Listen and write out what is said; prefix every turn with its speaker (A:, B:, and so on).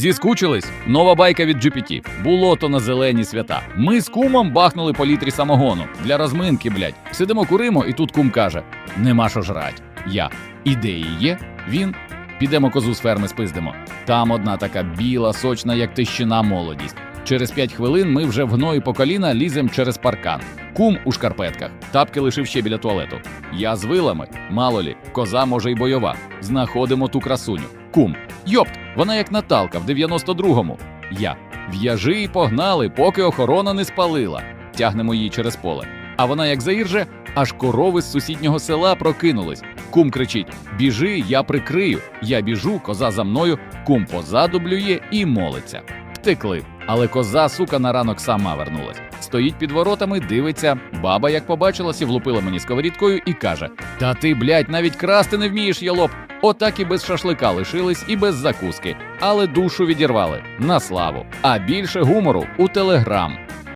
A: Зіскучились? Нова байка від GPT. Було то на зелені свята. Ми з кумом бахнули по літрі самогону для розминки, блядь. Сидимо куримо, і тут кум каже: Нема що жрать. Я. Ідеї є? Він. Підемо козу з ферми спиздимо. Там одна така біла, сочна, як тищина молодість. Через п'ять хвилин ми вже в гної по коліна лізем через паркан. Кум у шкарпетках, тапки лишив ще біля туалету. Я з вилами, мало лі, коза може й бойова. Знаходимо ту красуню. Кум, йопт, вона як Наталка в 92-му. Я. В'яжи і погнали, поки охорона не спалила. Тягнемо її через поле. А вона як заірже, аж корови з сусіднього села прокинулись. Кум кричить: Біжи, я прикрию. Я біжу, коза за мною, кум позаду блює і молиться. Втекли. Але коза, сука, на ранок сама вернулась. Стоїть під воротами, дивиться. Баба, як побачилась, і влупила мені сковорідкою і каже: Та ти, блядь, навіть красти не вмієш, єлоп. Отак і без шашлика лишились, і без закуски, але душу відірвали на славу. А більше гумору у телеграм.